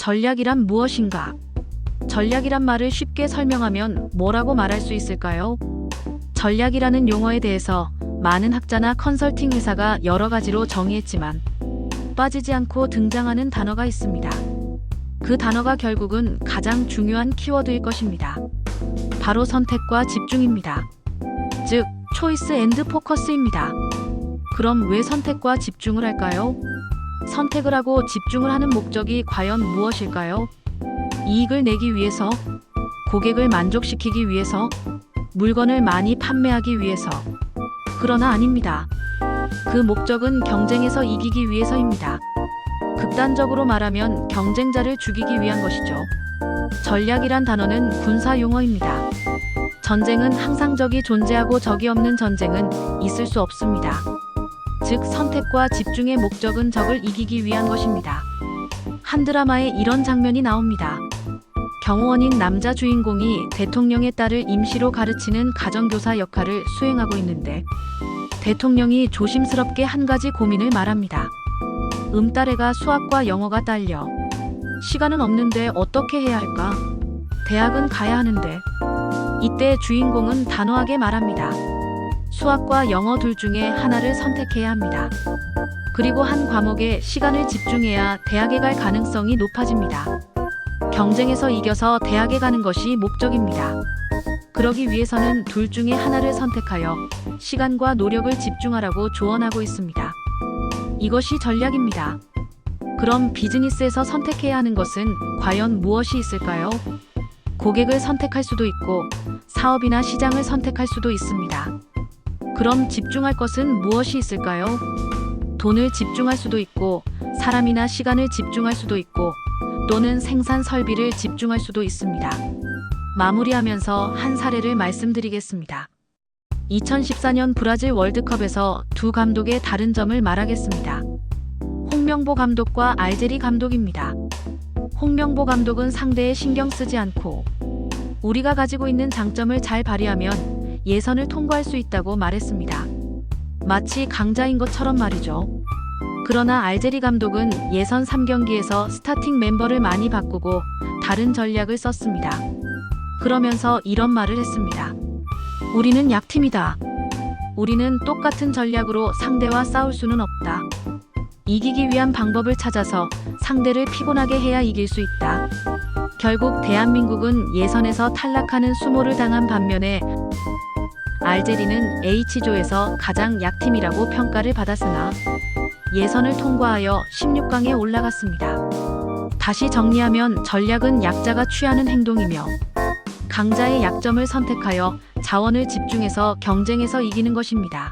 전략이란 무엇인가? 전략이란 말을 쉽게 설명하면 뭐라고 말할 수 있을까요? 전략이라는 용어에 대해서 많은 학자나 컨설팅 회사가 여러 가지로 정의했지만 빠지지 않고 등장하는 단어가 있습니다. 그 단어가 결국은 가장 중요한 키워드일 것입니다. 바로 선택과 집중입니다. 즉, 초이스 앤드 포커스입니다. 그럼 왜 선택과 집중을 할까요? 선택을 하고 집중을 하는 목적이 과연 무엇일까요? 이익을 내기 위해서, 고객을 만족시키기 위해서, 물건을 많이 판매하기 위해서. 그러나 아닙니다. 그 목적은 경쟁에서 이기기 위해서입니다. 극단적으로 말하면 경쟁자를 죽이기 위한 것이죠. 전략이란 단어는 군사 용어입니다. 전쟁은 항상 적이 존재하고 적이 없는 전쟁은 있을 수 없습니다. 즉, 선택과 집중의 목적은 적을 이기기 위한 것입니다. 한 드라마에 이런 장면이 나옵니다. 경호원인 남자 주인공이 대통령의 딸을 임시로 가르치는 가정교사 역할을 수행하고 있는데 대통령이 조심스럽게 한 가지 고민을 말합니다. 음딸애가 수학과 영어가 딸려. 시간은 없는데 어떻게 해야 할까? 대학은 가야 하는데. 이때 주인공은 단호하게 말합니다. 수학과 영어 둘 중에 하나를 선택해야 합니다. 그리고 한 과목에 시간을 집중해야 대학에 갈 가능성이 높아집니다. 경쟁에서 이겨서 대학에 가는 것이 목적입니다. 그러기 위해서는 둘 중에 하나를 선택하여 시간과 노력을 집중하라고 조언하고 있습니다. 이것이 전략입니다. 그럼 비즈니스에서 선택해야 하는 것은 과연 무엇이 있을까요? 고객을 선택할 수도 있고 사업이나 시장을 선택할 수도 있습니다. 그럼 집중할 것은 무엇이 있을까요? 돈을 집중할 수도 있고 사람이나 시간을 집중할 수도 있고 또는 생산 설비를 집중할 수도 있습니다. 마무리하면서 한 사례를 말씀드리겠습니다. 2014년 브라질 월드컵에서 두 감독의 다른 점을 말하겠습니다. 홍명보 감독과 알제리 감독입니다. 홍명보 감독은 상대에 신경 쓰지 않고 우리가 가지고 있는 장점을 잘 발휘하면 예선을 통과할 수 있다고 말했습니다. 마치 강자인 것처럼 말이죠. 그러나 알제리 감독은 예선 3경기에서 스타팅 멤버를 많이 바꾸고 다른 전략을 썼습니다. 그러면서 이런 말을 했습니다. 우리는 약팀이다. 우리는 똑같은 전략으로 상대와 싸울 수는 없다. 이기기 위한 방법을 찾아서 상대를 피곤하게 해야 이길 수 있다. 결국 대한민국은 예선에서 탈락하는 수모를 당한 반면에 알제리는 H조에서 가장 약팀이라고 평가를 받았으나 예선을 통과하여 16강에 올라갔습니다. 다시 정리하면 전략은 약자가 취하는 행동이며 강자의 약점을 선택하여 자원을 집중해서 경쟁에서 이기는 것입니다.